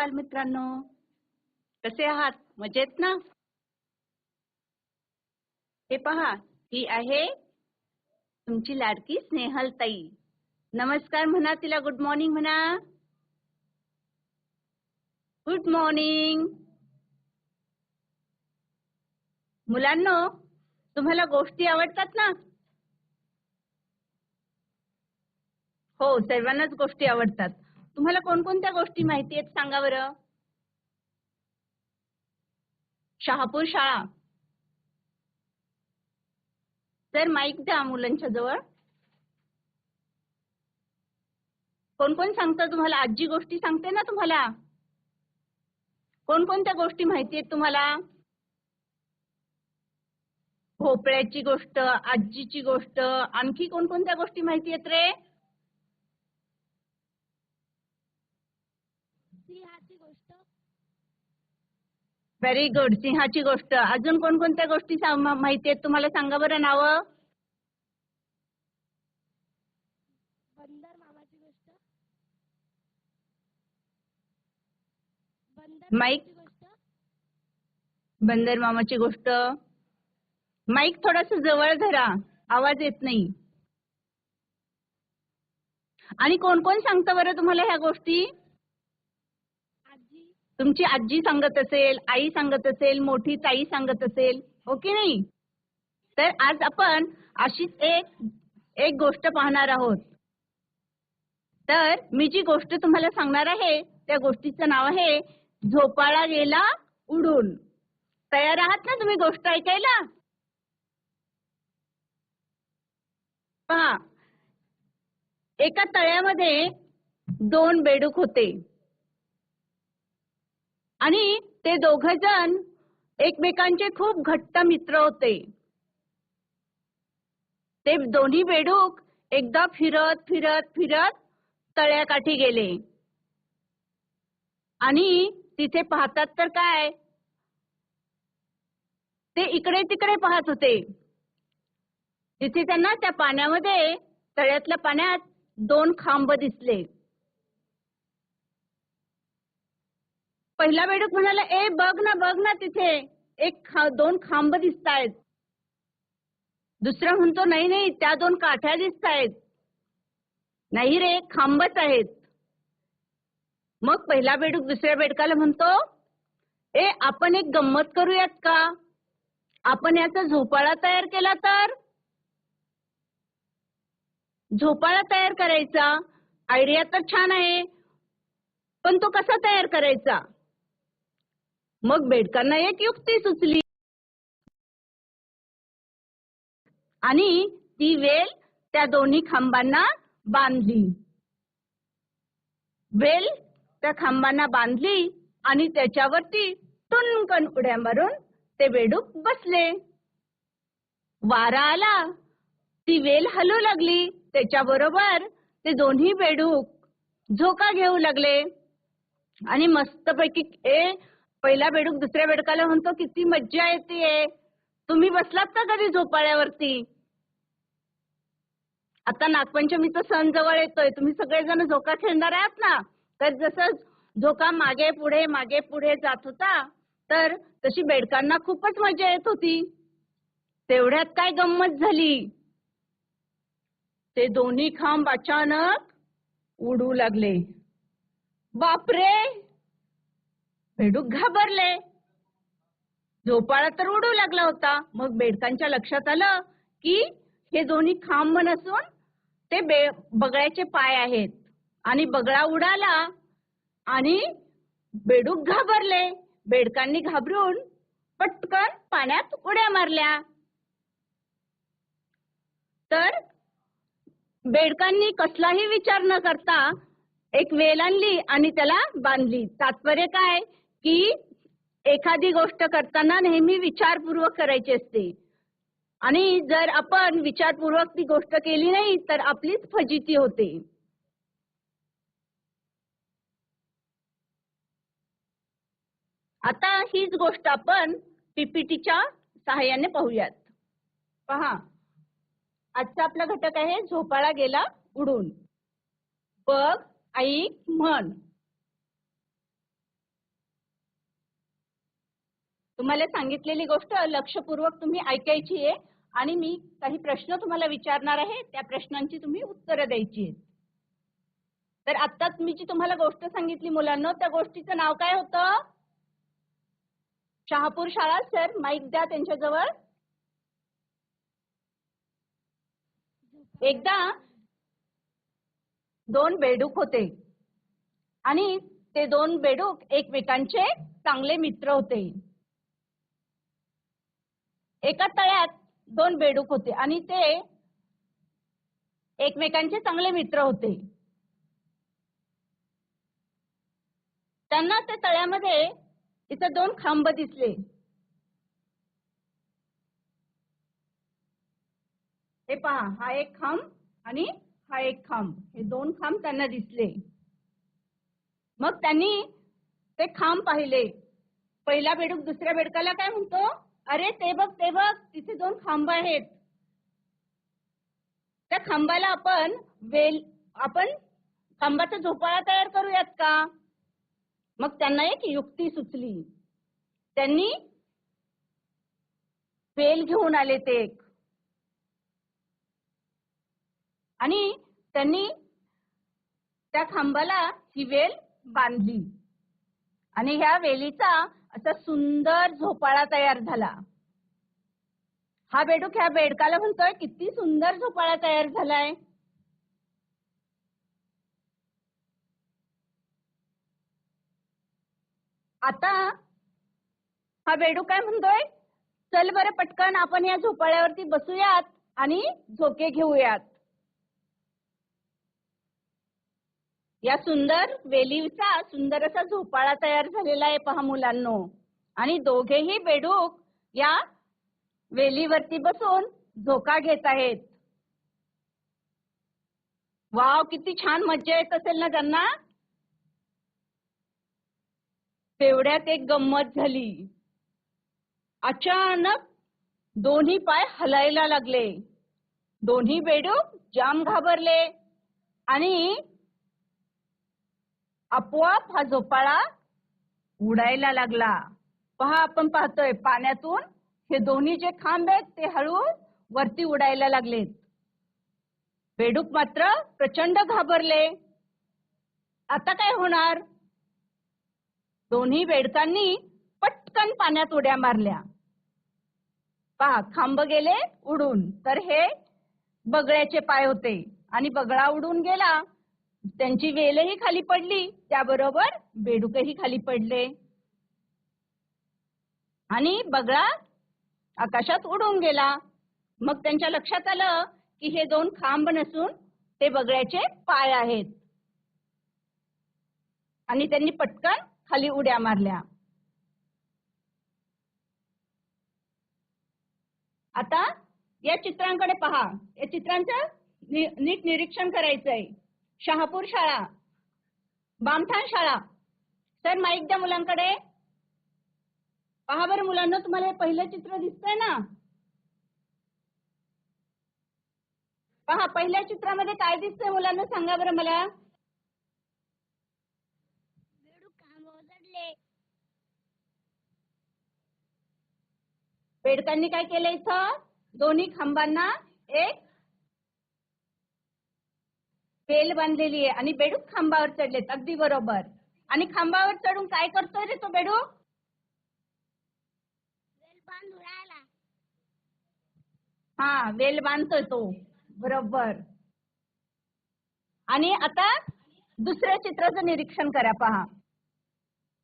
बालमित्रांनो कसे आहात? मजेत ना? हे पहा ही आहे तुमची लाडकी स्नेहल ताई नमस्कार म्हणा तिला गुड मॉर्निंग म्हणा. Good morning. मुलांनो तुम्हाला गोष्टी आवडतात ना? हो सर्वांनाच गोष्टी आवडतात. तुम्हाला कोणकोणत्या गोष्टी माहिती आहेत सांगा बरं? शहापूर शाळा. तर माईक द्या मुलांच्या जवळ. कोण कोण सांगतं तुम्हाला? आजी गोष्टी सांगते ना तुम्हाला? कोणकोणत्या गोष्टी माहिती आहेत तुम्हाला? भोपळ्याची गोष्ट आजीची गोष्ट आणखी कोणकोणत्या गोष्टी माहिती आहेत रे? सिंहाची गोष्ट. व्हेरी गुड सिंहाची गोष्ट. अजून कोणकोणत्या गोष्टी माहिती आहेत? तुम्हाला सांगा बरं नावं. बंदर मामाची गोष्ट. बंदर माईक. बंदर मामाची गोष्ट. माईक थोडस जवळ धरा. आवाज येत नाही. आणि कोण कोण सांगतं बरं तुम्हाला ह्या गोष्टी? तुमची आजी सांगत असेल आई सांगत असेल मोठी ताई सांगत असेल हो की नाही? तर आज आपण अशीच एक एक गोष्ट पाहणार आहोत. तर मी जी गोष्ट तुम्हाला सांगणार आहे त्या गोष्टीचं नाव आहे झोपाळा गेला उडून. तयार आहात ना तुम्ही गोष्ट ऐकायला? पहा एका तळ्यामध्ये दोन बेडूक होते. आणि ते दोघ जण एकमेकांचे खूप घट्ट मित्र होते. ते दोन्ही बेडूक एकदा फिरत फिरत फिरत तळ्याकाठी गेले. आणि तिथे पाहतात तर काय? ते इकडे तिकडे पाहत होते. तिथे त्यांना त्या पाण्यामध्ये तळ्यातल्या पाण्यात दोन खांब दिसले. पहिला बेडूक म्हणाला ए बघ ना बघ ना तिथे. एक खा, दोन खांब दिसतायत. दुसरा म्हणतो नाही नाही त्या दोन काठ्या दिसतायत. नाही रे खांबच आहेत. मग पहिला बेडूक दुसऱ्या बेडकाला म्हणतो ए आपण एक गंमत करूयात का? आपण याचा झोपाळा तयार केला तर? झोपाळा तयार करायचा. आयडिया तर छान आहे पण तो कसा तयार करायचा? मग बेडकांना एक युक्ती सुचली. आणि ती वेल त्या दोन्ही खांबांना बांधली. वेल त्या खांबांना बांधली आणि त्याच्यावरती टुनकन उड्या मारून ते बेडूक बसले. वारा आला. ती वेल हलू लागली. त्याच्याबरोबर ते दोन्ही बेडूक झोका घेऊ लागले. आणि मस्तपैकी ए पहिला बेडूक दुसऱ्या बेडकाला म्हणतो किती मज्जा येते तुम्ही बसलात का कधी झोपाळ्यावरती? आता नागपंचमीचा सण जवळ येतोय तुम्ही सगळेजण झोका खेळणार आहात ना? तर जसं झोका मागे पुढे मागे पुढे जात होता तर तशी बेडकांना खूपच मजा येत होती. तेवढ्यात काय गंमत झाली? ते दोन्ही खांब अचानक उडू लागले. बापरे! बेडूक घाबरले. झोपाळा तर उडू लागला होता. मग बेडकांच्या लक्षात आलं की हे दोन्ही खांब नसून ते बे बगळ्याचे पाय आहेत. आणि बगळा उडाला आणि बेडूक घाबरले. बेडकांनी घाबरून पटकन पाण्यात उड्या मारल्या. तर बेडकांनी कसलाही विचार न करता एक वेल आणली आणि त्याला बांधली. तात्पर्य काय? की एखादी गोष्ट करताना नेहमी विचारपूर्वक करायची असते. आणि जर आपण विचारपूर्वक ती गोष्ट केली नाही तर आपलीच फजिती होते. आता हीच गोष्ट आपण पीपीटीच्या सहाय्याने पाहूयात. पहा. आजचा आपला घटक आहे झोपाळा गेला उडून. बघ ऐक म्हण. तुम्हाला सांगितलेली गोष्ट लक्षपूर्वक तुम्ही ऐकायची आहे आणि मी काही प्रश्न तुम्हाला विचारणार आहे त्या प्रश्नांची तुम्ही उत्तरं द्यायची आहेत. तर आत्ताच मी जी तुम्हाला गोष्ट सांगितली मुलांना त्या गोष्टीचं नाव काय होतं? शहापूर शाळा सर माईक द्या त्यांच्याजवळ. एकदा दोन बेडूक होते आणि ते दोन बेडूक एकमेकांचे चांगले मित्र होते. एका तळ्यात दोन बेडूक होते आणि ते एकमेकांचे चांगले मित्र होते. त्यांना त्या तळ्यामध्ये इथे दोन खांब दिसले. हे पहा हा एक खांब आणि हा एक खांब. हे दोन खांब त्यांना दिसले. मग त्यांनी ते खांब पाहिले. पहिला बेडूक दुसऱ्या बेडकाला काय म्हणतो? अरे ते बघ ते बघ तिथे दोन खांब आहेत. त्या खांबाला आपण वेल आपण खांबाचा झोपाळा तयार करूयात का? मग त्यांना एक युक्ती सुचली. त्यांनी वेल घेऊन आले ते एक. आणि त्यांनी त्या खांबाला ही वेल बांधली. आणि ह्या वेलीचा असा सुंदर झोपाळा तयार झाला. हा बेडूक ह्या बेडकाला म्हणतोय किती सुंदर झोपाळा तयार झालाय. आता हा बेडूक काय म्हणतोय चल बरं पटकन आपण या झोपाळ्यावरती बसूयात आणि झोके घेऊयात. या सुंदर वेलीचा सुंदर असा झोपाळा तयार झालेला आहे पहा मुलांनो. आणि दोघेही बेडूक या वेलीवरती बसून झोका घेत आहेत. वाव किती छान मज्जा येत असेल ना त्यांना? तेवढ्यात एक गंमत झाली. अचानक दोन्ही पाय हलायला लागले. दोन्ही बेडूक जाम घाबरले. आणि आपोआप हा झोपाळा उडायला लागला. पहा आपण पाहतोय पाण्यातून हे दोन्ही जे खांब आहेत ते हळू वरती उडायला लागलेत. बेडूक मात्र प्रचंड घाबरले. आता काय होणार? दोन्ही बेडकांनी पटकन पाण्यात उड्या मारल्या. पहा खांब गेले उडून. तर हे बगळ्याचे पाय होते. आणि बगळा उडून गेला त्यांची वेलही खाली पडली त्याबरोबर बेडूकही खाली पडले. आणि बगळा आकाशात उडून गेला. मग त्यांच्या लक्षात आलं की हे दोन खांब नसून ते बगळ्याचे पाय आहेत. आणि त्यांनी पटकन खाली उड्या मारल्या. आता या चित्रांकडे पहा. या चित्रांचं नीट निरीक्षण करायचं आहे शहापूर शाळा बामठाण शाळा. सर माईक द्या मुलांकडे? पहा बरं मुलांना तुम्हाला हे पहिलं चित्र दिसतंय ना? पहा पहिल्या चित्रामध्ये काय दिसतंय मुलांना सांगा बरं मला. बेडकांनी काय केलं इथं दोन्ही खांबांना एक बेल बांधलेली आहे आणि बेडूक खांबावर चढलेत अगदी बरोबर. आणि खांबावर चढून काय करतोय रे तो बेडूक हा वेल बांधतोय तो. बरोबर. आणि आता दुसऱ्या चित्राचं निरीक्षण करा पहा.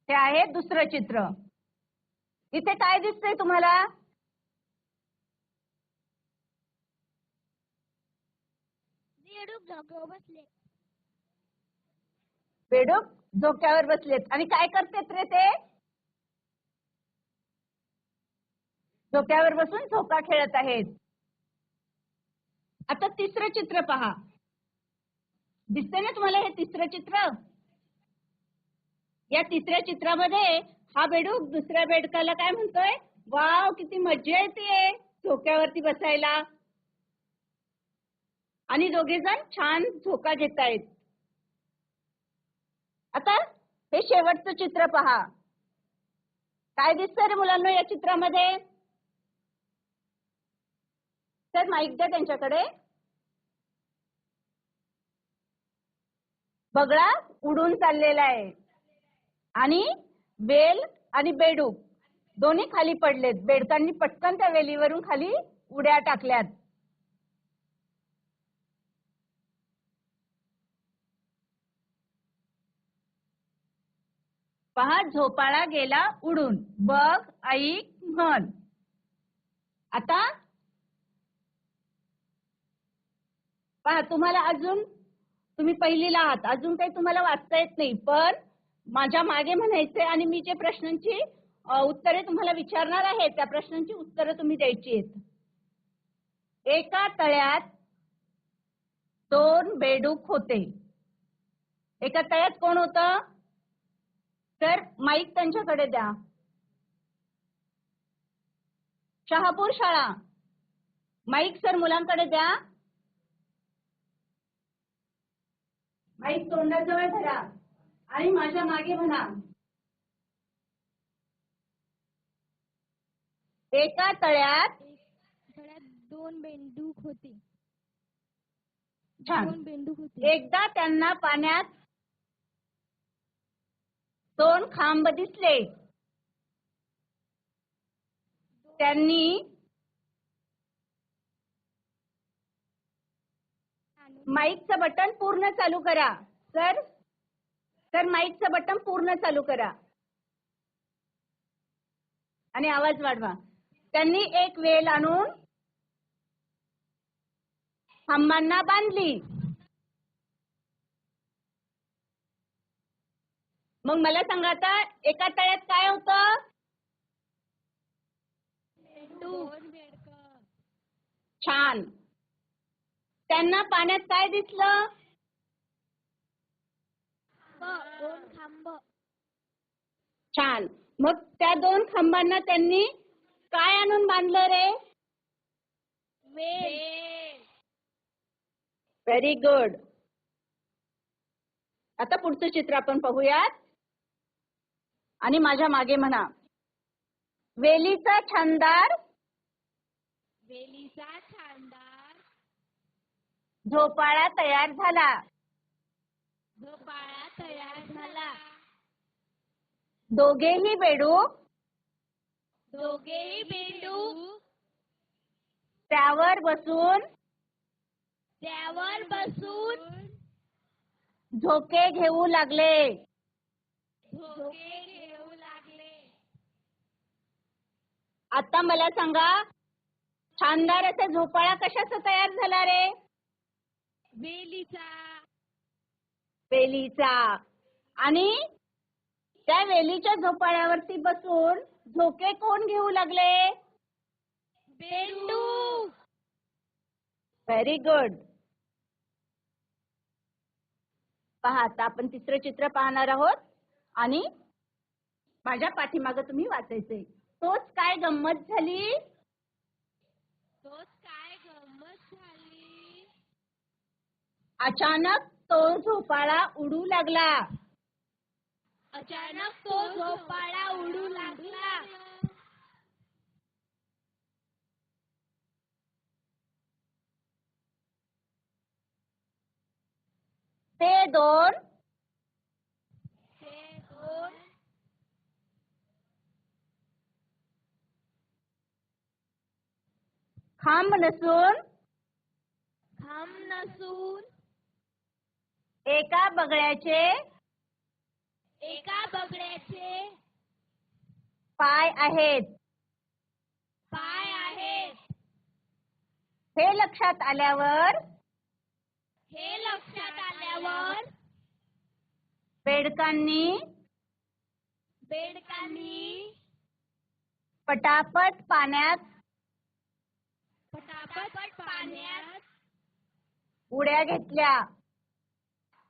हे आहे दुसरं चित्र. इथे काय दिसतंय तुम्हाला? बेडूक झोक्यावर बसले बेडूक झोक्यावर बसलेत. आणि काय करतेत रे ते? झोक्यावर बसून झोका खेळत आहेत. आता तिसरं चित्र पहा. दिसतंय ना तुम्हाला हे तिसरं चित्र? या तिसऱ्या चित्रामध्ये हा बेडूक दुसऱ्या बेडकाला काय म्हणतोय? वाव किती मज्जा येते झोक्यावरती बसायला. आणि दोघे जण छान झोका घेत आहेत आता हे शेवटचं चित्र पहा. काय दिसतंय रे मुलांना या चित्रामध्ये? तर माईक द्या त्यांच्याकडे. बगळा उडून चाललेला आहे. आणि बेल आणि बेडूक दोन्ही खाली पडलेत. बेडकांनी पटकन त्या वेलीवरून खाली उड्या टाकल्यात. पहा झोपाळा गेला उडून. बघ ऐक म्हण. आता? पहा तुम्हाला अजून तुम्ही पहिलीला आहात. अजून काही तुम्हाला वाचता येत नाही पण माझ्या मागे म्हणायचे आणि मी जे प्रश्नांची उत्तरे तुम्हाला विचारणार आहे त्या प्रश्नांची उत्तरं तुम्ही द्यायची आहेत. एका तळ्यात दोन बेडूक होते. एका तळ्यात कोण होतं? तर माईक त्यांच्याकडे द्या. शहापूर शाळा. माईक सर मुलांकडे द्या. माईक तोंडाजवळ धरा आणि माझ्या मागे म्हणा. एका तळ्यात थोड्यात दोन बेंडूक होते. छान. दोन बेंडूक होते. एकदा त्यांना पाण्यात दोन खांब दिसले. त्यांनी आणून माईकचं बटन पूर्ण चालू करा. सर सर माईकचं बटन पूर्ण चालू करा. आणि आवाज वाढवा. त्यांनी एक वेल आणून खांबांना बांधली. मग मला सांगा आता एका तळ्यात काय होतं? छान. त्यांना पाण्यात काय दिसलं? छान. मग त्या दोन खांबांना त्यांनी काय आणून बांधलं रे? व्हेरी गुड आता पुढचं चित्र आपण पाहूयात. आणि माझ्या मागे म्हणा. वेलीचा छानदार. वेलीचा छानदार. झोपाळा तयार झाला. झोपाळा तयार झाला. दोघेही बेडूक दोघेही बेंडूक त्यावर बसून. त्यावर बसून. झोके घेऊ लागले. झोके घेऊ लागले आता मला सांगा छानदार असा झोपाळा कशाचा तयार झाला रे? वेलीचा. वेलीचा. आणि त्या वेलीच्या झोपाळ्यावरती बसून झोके कोण घेऊ लागले? बेंडूक व्हेरी गुड पहा आता आपण तिसरं चित्र पाहणार आहोत. आणि माझ्या पाठीमागं तुम्ही वाचायचंय. तोच काय गंमत झाली? तोच काय गंमत झाली? अचानक तो झोपाळा उडू लागला. अचानक तो झोपाळा उडू लागला. ते दोन ते दोन खांब नसून खांब नसून एका बगळ्याचे एका बगड्याचे पाय आहेत. पाय आहेत. हे लक्षात आल्यावर हे लक्षात आल्यावर बेडकांनी बेडकांनी पटापट पाण्यात पटापट पाण्यात उड्या घेतल्या.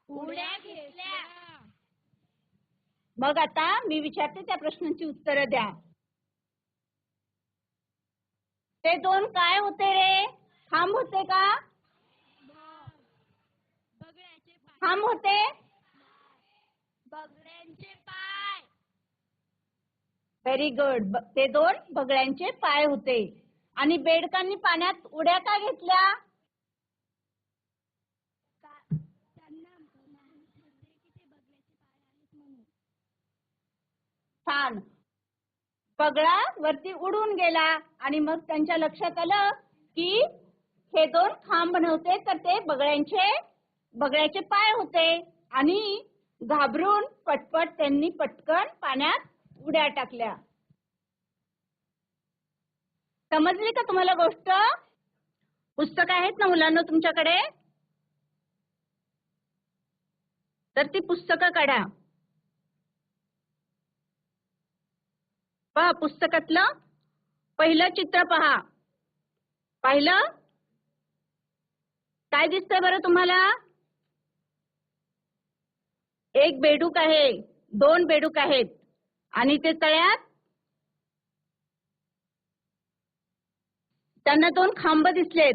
उड्या घेतल्या. मग आता मी विचारते त्या प्रश्नांची उत्तरं द्या. ते दोन काय होते रे? खांब होते का? बगड्याचे खांब होते? बगड्यांचे पाय. व्हेरी गुड ते दोन बगळ्यांचे पाय होते. आणि बेडकांनी पाण्यात उड्या का घेतल्या? छान. बगळा वरती उडून गेला आणि मग त्यांच्या लक्षात आलं की हे दोन खांब नव्हते तर ते बगळ्यांचे बगळ्याचे पाय होते आणि घाबरून पटपट त्यांनी पटकन पाण्यात उड्या टाकल्या. समजली का तुम्हाला गोष्ट? पुस्तक आहेत ना मुलांना तुमच्याकडे? तर ती पुस्तकं काढा. पहा पुस्तकातलं पहिलं चित्र पहा. पाहिलं? काय दिसतंय बरं तुम्हाला? एक बेडूक आहे दोन बेडूक आहेत. आणि ते तळ्यात त्यांना दोन खांब दिसलेत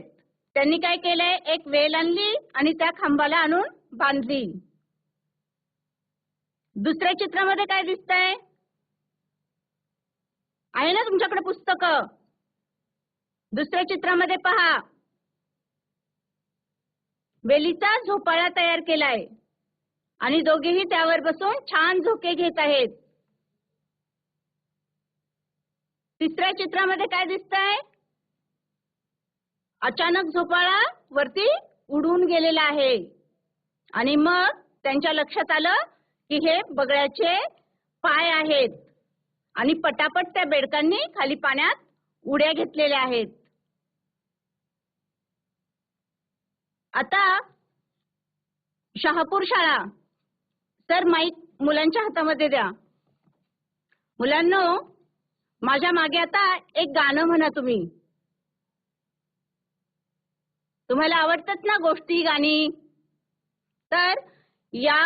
त्यांनी काय केलंय? एक वेल आणली आणि त्या खांबाला आणून बांधली. दुसऱ्या चित्रामध्ये काय दिसतंय? आहे ना तुमच्याकडे पुस्तक? दुसऱ्या चित्रामध्ये पहा. वेलीचा झोपाळा तयार केलाय. आणि दोघेही त्यावर बसून छान झोके घेत आहेत. तिसऱ्या चित्रामध्ये काय दिसतंय? अचानक झोपाळा वरती उडून गेलेला आहे. आणि मग त्यांच्या लक्षात आलं की हे बगळ्याचे पाय आहेत. आणि पटापट त्या बेडकांनी खाली पाण्यात उड्या घेतलेल्या आहेत. आता शहापूर शाळा. सर माईक मुलांच्या हातामध्ये द्या. मुलांनो माझ्या मागे आता एक गाणं म्हणा तुम्ही. तुम्हाला आवडतात ना गोष्टी गाणी? तर या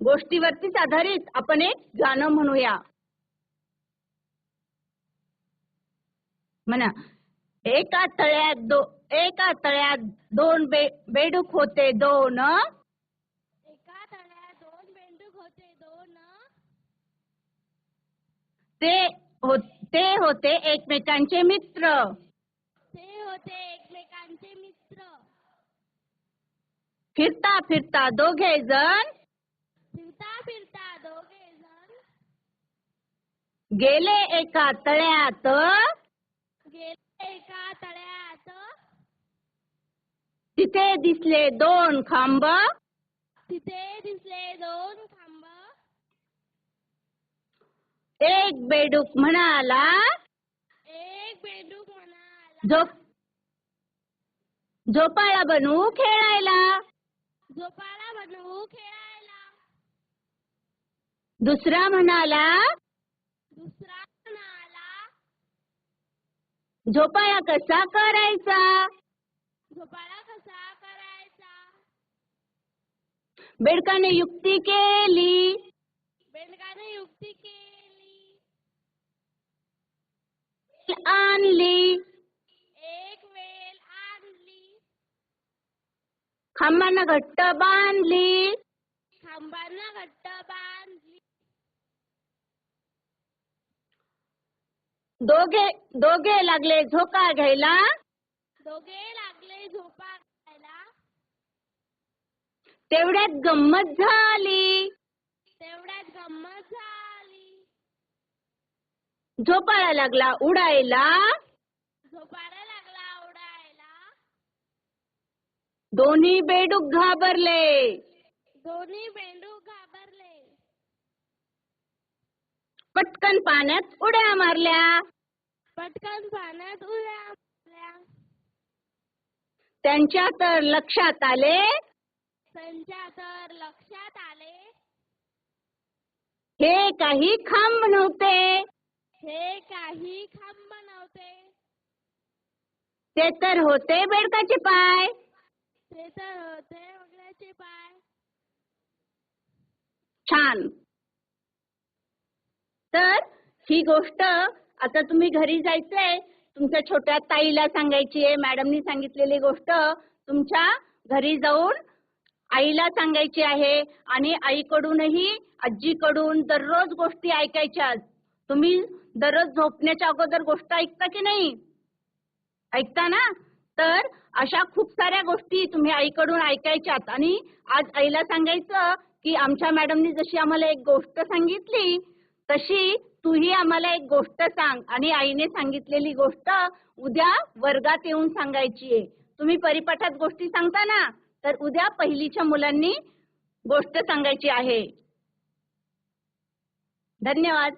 गोष्टीवरतीच आधारित आपण एक गाणं म्हणूया. म्हणा एका तळ्यात दो एका तळ्यात दोन बे बेडूक होते दोन. एका तळ्यात दोन बेंडूक होते दोन. ते हो ते होते एकमेकांचे मित्र ते होते एकमेकांचे मित्र फिरता फिरता दोघे जण फिरता फिरता दोघे जण. गेले एका तळ्यात. गेले एका तळ्यात. तिथे दिसले दोन खांब. तिथे दिसले दोन खांब. एक बेडूक म्हणाला एक बेंडूक म्हणाला. झोप झोपाळा बनवू खेळायला. झोपाळा म्हणू खेळायला दुसरा म्हणाला दुसरा म्हणाला झोपाळा कसा करायचा? झोपाळा कसा करायचा? बेडकाने युक्ती केली. बेडकाने युक्ती केली. आणली. खांबांना घट्ट बांधली. खांबांना घट्ट बांधली. दोघे दोघे लागले झोका घ्यायला. दोघे लागले झोपा खायला तेवढ्यात गंमत झाली. तेवढ्यात गंमत झाली. झोपाळा लागला उडायला. झोपाळा लागला उडायला दोन्ही बेडूक घाबरले. दोन्ही बेंडूक घाबरले. पटकन पाण्यात उड्या मारल्या. पटकन पाण्यात उड्या मारल्या. त्यांच्या तर लक्षात आले. त्यांच्या तर लक्षात आले. हे काही खांब नव्हते. हे काही खांब नव्हते. ते तर होते बेडकाचे पाय. ते तर होते वगळ्याचे पाय. छान. तर ही गोष्ट आता तुम्ही घरी जायचंय तुमच्या छोट्या ताईला सांगायची आहे मॅडमनी सांगितलेली गोष्ट तुमच्या घरी जाऊन आईला सांगायची आहे आणि आईकडूनही आजीकडून दररोज गोष्टी ऐकायच्या. तुम्ही दररोज झोपण्याच्या अगोदर गोष्ट ऐकता की नाही? ऐकता ना? तर अशा खूप साऱ्या गोष्टी तुम्ही आईकडून ऐकायच्यात. आणि आज आईला सांगायचं की आमच्या मॅडमनी जशी आम्हाला एक गोष्ट सांगितली तशी तूही आम्हाला एक गोष्ट सांग. आणि आईने सांगितलेली गोष्ट उद्या वर्गात येऊन सांगायची आहे. तुम्ही परिपाठात गोष्टी सांगता ना तर उद्या पहिलीच्या मुलांनी गोष्ट सांगायची आहे. धन्यवाद.